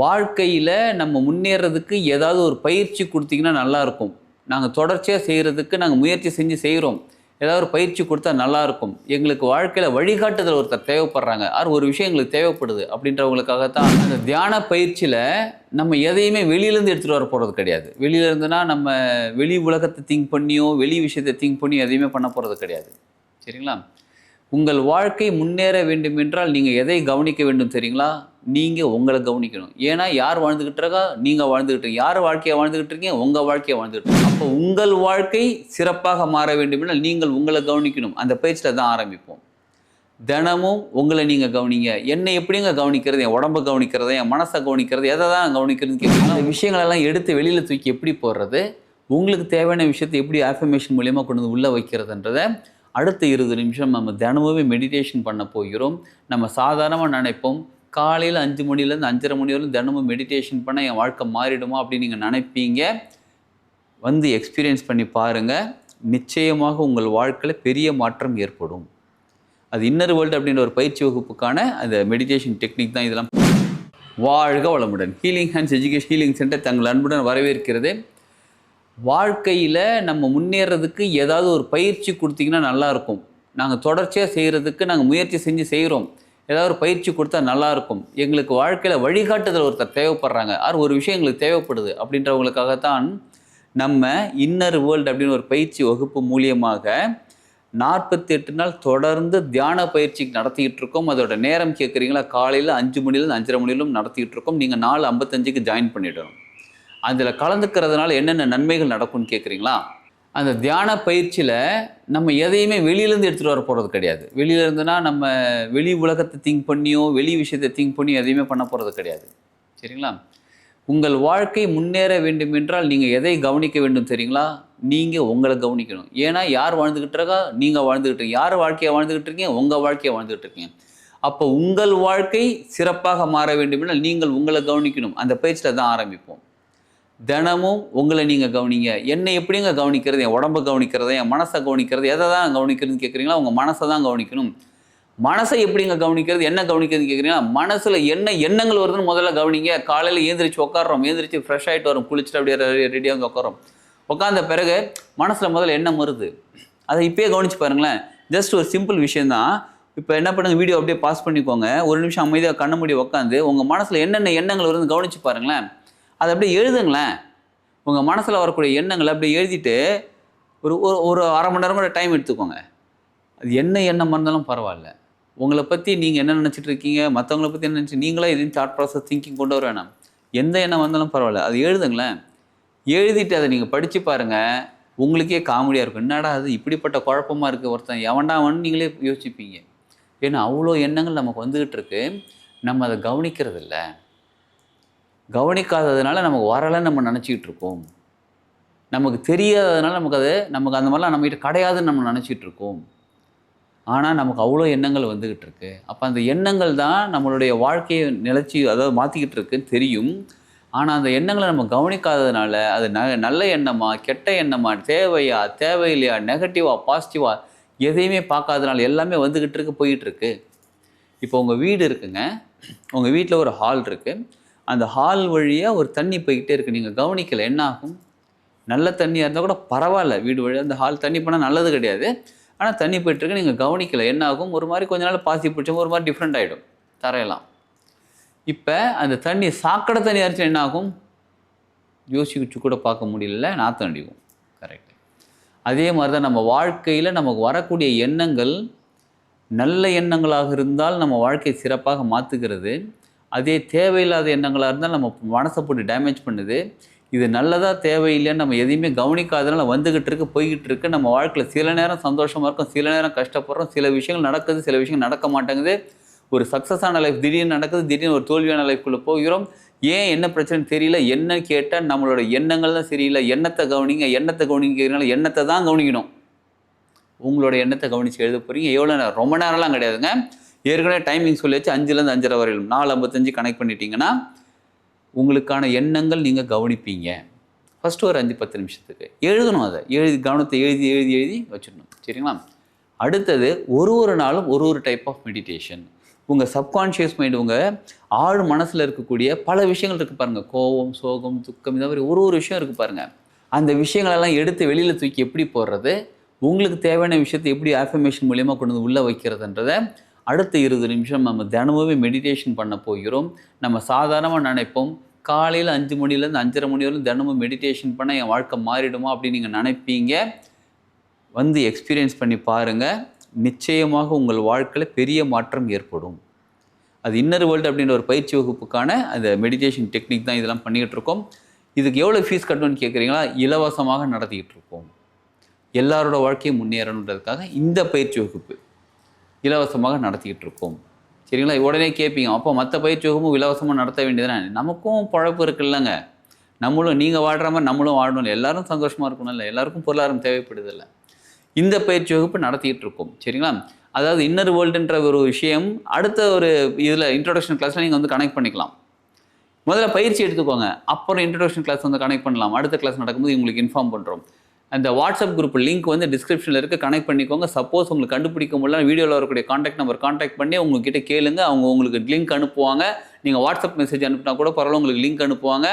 வாழ்க்கையில் நம்ம முன்னேறதுக்கு ஏதாவது ஒரு பயிற்சி கொடுத்தீங்கன்னா நல்லாயிருக்கும். நாங்கள் தொடர்ச்சியாக செய்கிறதுக்கு நாங்கள் முயற்சி செஞ்சு செய்கிறோம் ஏதாவது ஒரு பயிற்சி கொடுத்தா நல்லாயிருக்கும். எங்களுக்கு வாழ்க்கையில் வழிகாட்டுதல் ஒருத்தர் தேவைப்படுறாங்க. ஆர் ஒரு விஷயம் எங்களுக்கு தேவைப்படுது அப்படின்றவங்களுக்காகத்தான் அந்த தியான பயிற்சியில் நம்ம எதையுமே வெளியிலேருந்து எடுத்துகிட்டு வர போகிறது கிடையாது. வெளியிலேருந்துனா நம்ம வெளி உலகத்தை திங்க் பண்ணியோ வெளி விஷயத்தை திங்க் பண்ணியோ எதையுமே பண்ண போகிறது கிடையாது. சரிங்களா? உங்கள் வாழ்க்கை முன்னேற வேண்டும் என்றால் நீங்கள் எதை கவனிக்க வேண்டும் தெரியுங்களா? நீங்கள் உங்களை கவனிக்கணும். ஏன்னா யார் வாழ்ந்துக்கிட்டு இருக்கா? நீங்கள் வாழ்ந்துக்கிட்டு யார் வாழ்க்கையை வாழ்ந்துக்கிட்டு இருக்கீங்க? உங்கள் வாழ்க்கையை வாழ்ந்துக்கிட்டு இருக்கீங்க. அப்போ உங்கள் வாழ்க்கை சிறப்பாக மாற வேண்டும் என்றால் நீங்கள் உங்களை கவனிக்கணும். அந்த பயிற்சியில் தான் ஆரம்பிப்போம். தினமும் உங்களை நீங்கள் கவனிங்க. என்னை எப்படிங்க கவனிக்கிறது? என் உடம்பை கவனிக்கிறது? என் மனசை கவனிக்கிறது? எதை தான் கவனிக்கிறதுன்னு கேட்குறீங்க அந்த விஷயங்களெல்லாம் எடுத்து வெளியில் தூக்கி எப்படி போடுறது? உங்களுக்கு தேவையான விஷயத்தை எப்படி ஆஃபர்மேஷன் மூலியமாக கொண்டு வந்து உள்ளே வைக்கிறதுன்றதை அடுத்த இருபது நிமிஷம் நம்ம தினமுமே மெடிடேஷன் பண்ண போகிறோம். நம்ம சாதாரணமாக நினைப்போம். காலையில் அஞ்சு மணிலேருந்து அஞ்சரை மணி வரையும் தினமும் மெடிடேஷன் பண்ண என் வாழ்க்கை மாறிடுமா அப்படின்னு நீங்கள் நினைப்பீங்க? வந்து எக்ஸ்பீரியன்ஸ் பண்ணி பாருங்கள் நிச்சயமாக உங்கள் வாழ்க்கையில் பெரிய மாற்றம் ஏற்படும். அது இன்னர் வேர்ல்டு அப்படின்ற ஒரு பயிற்சி வகுப்புக்கான அந்த மெடிடேஷன் டெக்னிக் தான் இதெல்லாம். வாழ்க வளமுடன். Healing hands education healing centre தங்கள் அன்புடன் வரவேற்கிறது. வாழ்க்கையில் நம்ம முன்னேறதுக்கு ஏதாவது ஒரு பயிற்சி கொடுத்தீங்கன்னா நல்லாயிருக்கும் நாங்கள் தொடர்ச்சியாக செய்கிறதுக்கு நாங்கள் முயற்சி செஞ்சு செய்கிறோம் ஏதாவது ஒரு பயிற்சி கொடுத்தா நல்லாயிருக்கும் எங்களுக்கு வாழ்க்கையில் வழிகாட்டுதல் ஒருத்தர் தேவைப்படுறாங்க. ஆறு ஒரு விஷயம் எங்களுக்கு தேவைப்படுது அப்படின்றவங்களுக்காகத்தான் நம்ம இன்னர் வேர்ல்டு அப்படின்னு ஒரு பயிற்சி வகுப்பு மூலியமாக நாற்பத்தி எட்டு நாள் தொடர்ந்து தியான பயிற்சி நடத்திக்கிட்டு இருக்கோம். அதோட நேரம் கேட்குறீங்களா காலையில் அஞ்சு மணிலேருந்து அஞ்சரை மணிலும் நடத்திக்கிட்டு இருக்கோம். நீங்கள் நாலு ஐம்பத்தஞ்சுக்கு ஜாயின் பண்ணிடணும். அதில் கலந்துக்கிறதுனால என்னென்ன நன்மைகள் நடக்கும்னு கேட்குறீங்களா அந்த தியான பயிற்சியில் நம்ம எதையுமே வெளியிலேருந்து எடுத்துகிட்டு வர போகிறது கிடையாது. வெளியிலேருந்துனா நம்ம வெளி உலகத்தை திங்க் பண்ணியோ வெளி விஷயத்தை திங்க் பண்ணியோ எதையுமே பண்ண போகிறது கிடையாது. சரிங்களா? உங்கள் வாழ்க்கை முன்னேற வேண்டும் என்றால் நீங்கள் எதை கவனிக்க வேண்டும் தெரியுங்களா? நீங்கள் உங்களை கவனிக்கணும். ஏன்னா யார் வாழ்ந்துக்கிட்டு இருக்கா? நீங்கள் வாழ்ந்துக்கிட்டு யார் வாழ்க்கையை வாழ்ந்துக்கிட்டு இருக்கீங்க? உங்கள் வாழ்க்கையை வாழ்ந்துக்கிட்டு இருக்கீங்க. அப்போ உங்கள் வாழ்க்கை சிறப்பாக மாற வேண்டும் என்றால் நீங்கள் உங்களை கவனிக்கணும். அந்த பயிற்சியில் தான் ஆரம்பிப்போம். தினமும் உங்களை நீங்கள் கவனிங்க. என்னை எப்படிங்க கவனிக்கிறது? என் உடம்பை கவனிக்கிறது? என் மனசை கவனிக்கிறது? எதை தான் கவனிக்கிறதுன்னு கேட்குறீங்களா உங்கள் மனசை தான் கவனிக்கணும். மனசை எப்படிங்க கவனிக்கிறது? என்ன கவனிக்கிறதுன்னு கேட்குறீங்களா மனசில் என்ன எண்ணங்கள் வருதுன்னு முதல்ல கவனிங்க. காலையில் ஏந்திரிச்சு உட்காடுறோம் ஏந்திரிச்சு ஃப்ரெஷ் ஆகிட்டு வரோம். குளிச்சுட்டு அப்படியே ரெடியாக வந்து உட்காரோம் உட்காந்த பிறகு மனசில் முதல்ல எண்ணம் வருது. அதை இப்பயே கவனிச்சு பாருங்களேன். ஜஸ்ட் ஒரு சிம்பிள் விஷயந்தான் இப்போ என்ன பண்ணுங்க? வீடியோ அப்படியே பாஸ் பண்ணிக்கோங்க. ஒரு நிமிஷம் அமைதியாக கண்ண மூடி உட்காந்து உங்கள் மனசில் என்னென்ன எண்ணங்கள் வருதுன்னு கவனிச்சு பாருங்களேன். அதை அப்படியே எழுதுங்களேன். உங்கள் மனசில் வரக்கூடிய எண்ணங்களை அப்படியே எழுதிட்டு ஒரு ஒரு ஒரு அரை மணி நேரம் கூட டைம் எடுத்துக்கோங்க. அது என்ன எண்ணம் இருந்தாலும் பரவாயில்ல. உங்களை பற்றி நீங்கள் என்ன நினச்சிட்டு இருக்கீங்க? மற்றவங்கள பற்றி என்ன நினச்சி நீங்களே எதுவும் தாட் ப்ராசஸ் திங்கிங் கொண்டு வர வேணாம். எந்த எண்ணம் வந்தாலும் பரவாயில்ல. அது எழுதுங்களேன். எழுதிட்டு அதை நீங்கள் படித்து பாருங்கள் உங்களுக்கே காமெடியாக இருக்கும். என்னடா அது இப்படிப்பட்ட குழப்பமாக இருக்குது ஒருத்தன். எவன்டாவன் நீங்களே யோசிப்பீங்க. ஏன்னா அவ்வளோ எண்ணங்கள் நமக்கு வந்துக்கிட்டு இருக்கு. நம்ம அதை கவனிக்கிறது இல்லை கவனிக்காததுனால நமக்கு வரலைன்னு நம்ம நினச்சிக்கிட்டு இருக்கோம். நமக்கு தெரியாததுனால நமக்கு அது நமக்கு அந்த மாதிரிலாம் நம்மகிட்ட கிடையாதுன்னு நம்ம நினச்சிட்டு இருக்கோம். ஆனால் நமக்கு அவ்வளோ எண்ணங்கள் வந்துக்கிட்டு இருக்கு. அப்போ அந்த எண்ணங்கள் தான் நம்மளுடைய வாழ்க்கையை நிலச்சி அதாவது மாற்றிக்கிட்டு இருக்குன்னு தெரியும். ஆனால் அந்த எண்ணங்களை நம்ம கவனிக்காததுனால அது ந நல்ல எண்ணமா கெட்ட எண்ணமா தேவையா தேவையில்லையா நெகட்டிவா பாசிட்டிவா எதையுமே பார்க்காதனால எல்லாமே வந்துக்கிட்டு இருக்கு போயிட்டுருக்கு இப்போ உங்கள் வீடு இருக்குங்க. உங்கள் வீட்டில் ஒரு ஹால் இருக்குது அந்த ஹால் வழியாக ஒரு தண்ணி போய்கிட்டே இருக்குது நீங்கள் கவனிக்கலை என்ன ஆகும்? நல்ல தண்ணியாக இருந்தால் கூட பரவாயில்ல வீடு வழியாக அந்த ஹால் தண்ணி போனால் நல்லது கிடையாது. ஆனால் தண்ணி போயிட்டுருக்கு நீங்கள் கவனிக்கலை என்ன ஆகும்? ஒரு மாதிரி கொஞ்ச நாள் பாசி பிடிச்சோம் ஒரு மாதிரி டிஃப்ரெண்ட் ஆகிடும் தரையெல்லாம். இப்போ அந்த தண்ணி சாக்கடை தண்ணி அரைச்சா என்ன ஆகும்? யோசிச்சு கூட பார்க்க முடியல நாத்தம் அடிக்கும் கரெக்ட் அதே மாதிரி தான் நம்ம வாழ்க்கையில் நமக்கு வரக்கூடிய எண்ணங்கள் நல்ல எண்ணங்களாக இருந்தால் நம்ம வாழ்க்கையை சிறப்பாக மாற்றுகிறது அதே தேவையில்லாத எண்ணங்களாக இருந்தால் நம்ம மனசை போட்டு டேமேஜ் பண்ணுது. இது நல்லதாக தேவையில்லைன்னு நம்ம எதையுமே கவனிக்காதனால வந்துக்கிட்டு இருக்கு போய்கிட்டு இருக்கு. நம்ம வாழ்க்கையில் சில நேரம் சந்தோஷமாக இருக்கும் சில நேரம் கஷ்டப்படுறோம். சில விஷயங்கள் நடக்குது சில விஷயங்கள் நடக்க மாட்டேங்குது. ஒரு சக்ஸஸான லைஃப் திடீர்னு நடக்குது திடீர்னு ஒரு தோல்வியான லைஃப்குள்ளே போகிறோம். ஏன் என்ன பிரச்சனை தெரியல. என்ன கேட்டால் நம்மளோட எண்ணங்கள் தான் சரியில்லை. எண்ணத்தை கவனிங்க எண்ணத்தை கவனிக்கிறதுனால எண்ணத்தை தான் கவனிக்கணும். உங்களோட எண்ணத்தை கவனித்து எழுத போகிறீங்க எவ்வளோ நேரம்? ரொம்ப நேரம்லாம் கிடையாதுங்க. ஏற்கனவே டைமிங் சொல்லியாச்சு அஞ்சுலேருந்து அஞ்சரை வரையிலும். நாலு ஐம்பத்தஞ்சு கனெக்ட் பண்ணிட்டீங்கன்னா உங்களுக்கான எண்ணங்கள் நீங்கள் கவனிப்பீங்க. ஃபஸ்ட்டு ஒரு அஞ்சு பத்து நிமிஷத்துக்கு. எழுதணும் அதை. எழுதி கவனத்தை எழுதி எழுதி எழுதி வச்சிடணும். சரிங்களா? அடுத்தது ஒரு ஒரு நாளும் ஒரு ஒரு டைப் ஆஃப் மெடிடேஷன் உங்கள் சப்கான்ஷியஸ் மைண்ட் உங்கள் ஆழ் மனசில் இருக்கக்கூடிய பல விஷயங்கள் இருக்குது பாருங்கள் கோபம் சோகம் துக்கம் இந்த மாதிரி ஒரு ஒரு விஷயம் இருக்குது பாருங்கள் அந்த விஷயங்களெல்லாம் எடுத்து வெளியில் தூக்கி எப்படி போடுறது? உங்களுக்கு தேவையான விஷயத்தை எப்படி ஆஃபர்மேஷன் மூலியமாக கொண்டு வந்து உள்ளே வைக்கிறதுன்றதை அடுத்த இருபது நிமிஷம் நம்ம தினமுமே மெடிடேஷன் பண்ண போகிறோம். நம்ம சாதாரணமாக நினைப்போம் காலையில் அஞ்சு மணிலேருந்து அஞ்சரை மணி வரையும் தினமும் மெடிடேஷன் பண்ண என் வாழ்க்கை மாறிடுமா அப்படின்னு நீங்கள் நினைப்பீங்க. வந்து எக்ஸ்பீரியன்ஸ் பண்ணி பாருங்கள் நிச்சயமாக உங்கள் வாழ்க்கையில் பெரிய மாற்றம் ஏற்படும். அது இன்னர் வேர்ல்டு அப்படின்ற ஒரு பயிற்சி வகுப்புக்கான அந்த மெடிடேஷன் டெக்னிக் தான் இதெல்லாம் பண்ணிக்கிட்டு இருக்கோம். இதுக்கு எவ்வளோ ஃபீஸ் கட்டணும்னு கேட்குறீங்களா இலவசமாக நடத்திக்கிட்டு இருக்கோம். எல்லாரோட வாழ்க்கையும் முன்னேறணுன்றதுக்காக இந்த பயிற்சி வகுப்பு. இலவசமாக நடத்திக்கிட்டு இருக்கோம் சரிங்களா? உடனே கேட்பீங்க அப்போ மற்ற பயிற்சி வகுப்பும் இலவசமாக நடத்த வேண்டியதுதானே? நமக்கும் பழப்பு இருக்குல்லங்க. நம்மளும் நீங்கள் வாழ்கிற மாதிரி நம்மளும் வாழணும். எல்லாரும் சந்தோஷமாக இருக்கணும்ல எல்லாருக்கும் பொருளாதாரம் தேவைப்படுதில்ல. இந்த பயிற்சி வகுப்பு நடத்திக்கிட்டு இருக்கோம் சரிங்களா? அதாவது இன்னர் வேர்ல்டுன்ற ஒரு விஷயம் அடுத்த ஒரு இதில் இன்ட்ரொடக்ஷன் கிளாஸில் நீங்கள் வந்து கனெக்ட் பண்ணிக்கலாம். முதல்ல பயிற்சி எடுத்துக்கோங்க. அப்புறம் இன்ட்ரடக்ஷன் கிளாஸ் வந்து கனெக்ட் பண்ணலாம். அடுத்த கிளாஸ் நடக்கும்போது உங்களுக்கு இன்ஃபார்ம் பண்ணுறோம் அந்த வாட்ஸ்அப் குரூப் லிங்க் வந்து டிஸ்கிரிப்ஷனில் இருக்க. கனெக்ட் பண்ணிக்கோங்க. சப்போஸ் உங்களுக்கு கண்டுபிடிக்க முடியல வீடியோவில் வரக்கூடிய காண்டாக்ட் நம்பர் காண்டாக்ட் பண்ணி உங்ககிட்ட கேளுங்க. அவங்க உங்களுக்கு லிங்க் அனுப்புவாங்க. நீங்கள் வாட்ஸ்அப் மெசேஜ் அனுப்பினா கூட பரவாயில்ல உங்களுக்கு லிங்க் அனுப்புவாங்க.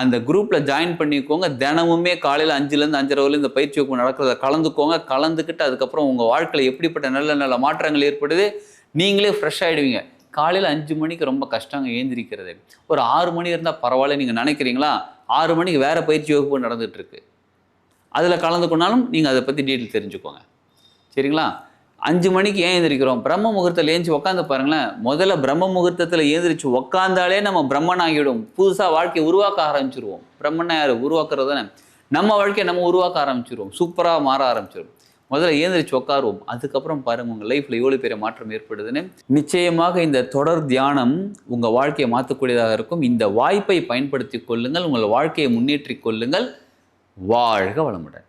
அந்த குரூப்பில் ஜாயின் பண்ணிக்கோங்க. தினமுமே காலையில் அஞ்சுலேருந்து அஞ்சரை வரையும் இந்த பயிற்சி வகுப்பு நடக்கிறத கலந்துக்கோங்க. கலந்துக்கிட்டு அதுக்கப்புறம் உங்கள் வாழ்க்கையில் எப்படிப்பட்ட நல்ல நல்ல மாற்றங்கள் ஏற்படுது நீங்களே ஃப்ரெஷ் ஆகிடுவீங்க காலையில் அஞ்சு மணிக்கு ரொம்ப கஷ்டங்க ஏந்திரிக்கிறது. ஒரு ஆறு மணி இருந்தால் பரவாயில்ல நீங்கள் நினைக்கிறீங்களா? ஆறு மணிக்கு வேறு பயிற்சி வகுப்பு நடந்துகிட்ருக்கு அதில் கலந்து கொண்டாலும் நீங்கள் அதை பற்றி டீட்டெயில் தெரிஞ்சுக்கோங்க. சரிங்களா? அஞ்சு மணிக்கு ஏன் எழுந்திரிக்கிறோம் பிரம்ம முகூர்த்தத்தில் ஏந்திச்சு உட்காந்து பாருங்களேன். முதல்ல பிரம்ம முகூர்த்தத்தில் ஏந்திரிச்சு உட்காந்தாலே நம்ம பிரம்மன் ஆகிவிடும் புதுசாக வாழ்க்கையை உருவாக்க ஆரம்பிச்சிருவோம். பிரம்மனை யார்? உருவாக்குறது தானே. நம்ம வாழ்க்கையை நம்ம உருவாக்க ஆரம்பிச்சிருவோம். சூப்பராக மாற ஆரம்பிச்சிடும் முதல்ல ஏந்திரிச்சு உட்காருவோம் அதுக்கப்புறம் பாருங்கள் உங்கள் லைஃப்பில் எவ்வளோ பெரிய மாற்றம் ஏற்படுதுன்னு. நிச்சயமாக இந்த தொடர் தியானம் உங்கள் வாழ்க்கையை மாற்றக்கூடியதாக இருக்கும். இந்த வாய்ப்பை பயன்படுத்தி கொள்ளுங்கள். உங்கள் வாழ்க்கையை முன்னேற்றி கொள்ளுங்கள். வாழ்க வளமுடன்.